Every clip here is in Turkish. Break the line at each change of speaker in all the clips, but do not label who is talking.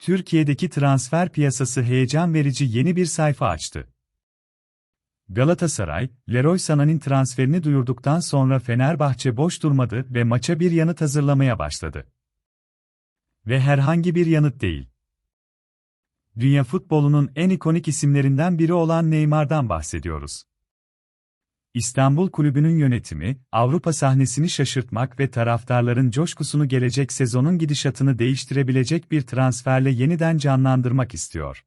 Türkiye'deki transfer piyasası heyecan verici yeni bir sayfa açtı. Galatasaray, Leroy Sana'nın transferini duyurduktan sonra Fenerbahçe boş durmadı ve maça bir yanıt hazırlamaya başladı. Ve herhangi bir yanıt değil. Dünya futbolunun en ikonik isimlerinden biri olan Neymar'dan bahsediyoruz. İstanbul Kulübü'nün yönetimi, Avrupa sahnesini şaşırtmak ve taraftarların coşkusunu gelecek sezonun gidişatını değiştirebilecek bir transferle yeniden canlandırmak istiyor.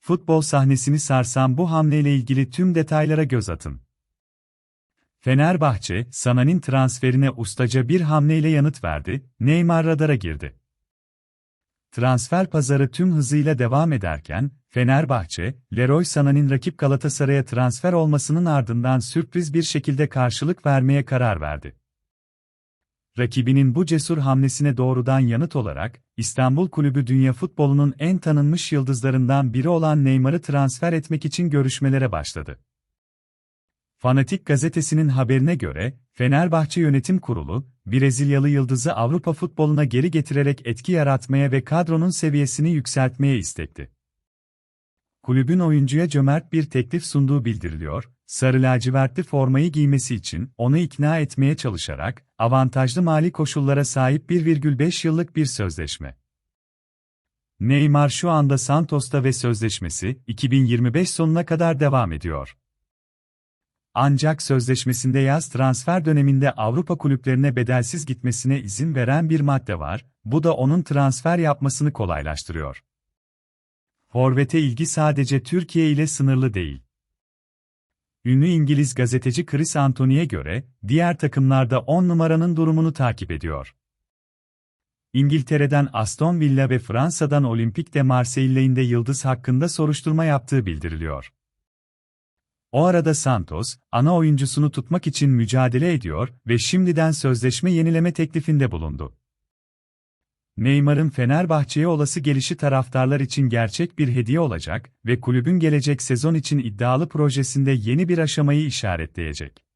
Futbol sahnesini sarsan bu hamleyle ilgili tüm detaylara göz atın. Fenerbahçe, Sana'nın transferine ustaca bir hamleyle yanıt verdi, Neymar radara girdi. Transfer pazarı tüm hızıyla devam ederken, Fenerbahçe, Leroy Sana'nın rakip Galatasaray'a transfer olmasının ardından sürpriz bir şekilde karşılık vermeye karar verdi. Rakibinin bu cesur hamlesine doğrudan yanıt olarak, İstanbul Kulübü dünya futbolunun en tanınmış yıldızlarından biri olan Neymar'ı transfer etmek için görüşmelere başladı. Fanatik gazetesinin haberine göre, Fenerbahçe Yönetim Kurulu, Brezilyalı yıldızı Avrupa futboluna geri getirerek etki yaratmaya ve kadronun seviyesini yükseltmeye istekti. Kulübün oyuncuya cömert bir teklif sunduğu bildiriliyor, sarı lacivertli formayı giymesi için onu ikna etmeye çalışarak, avantajlı mali koşullara sahip 1,5 yıllık bir sözleşme. Neymar şu anda Santos'ta ve sözleşmesi 2025 sonuna kadar devam ediyor. Ancak sözleşmesinde yaz transfer döneminde Avrupa kulüplerine bedelsiz gitmesine izin veren bir madde var, bu da onun transfer yapmasını kolaylaştırıyor. Forvet'e ilgi sadece Türkiye ile sınırlı değil. Ünlü İngiliz gazeteci Chris Anthony'e göre, diğer takımlarda 10 numaranın durumunu takip ediyor. İngiltere'den Aston Villa ve Fransa'dan Olympique de Marseille'in de Yıldız hakkında soruşturma yaptığı bildiriliyor. O arada Santos, ana oyuncusunu tutmak için mücadele ediyor ve şimdiden sözleşme yenileme teklifinde bulundu. Neymar'ın Fenerbahçe'ye olası gelişi taraftarlar için gerçek bir hediye olacak ve kulübün gelecek sezon için iddialı projesinde yeni bir aşamayı işaretleyecek.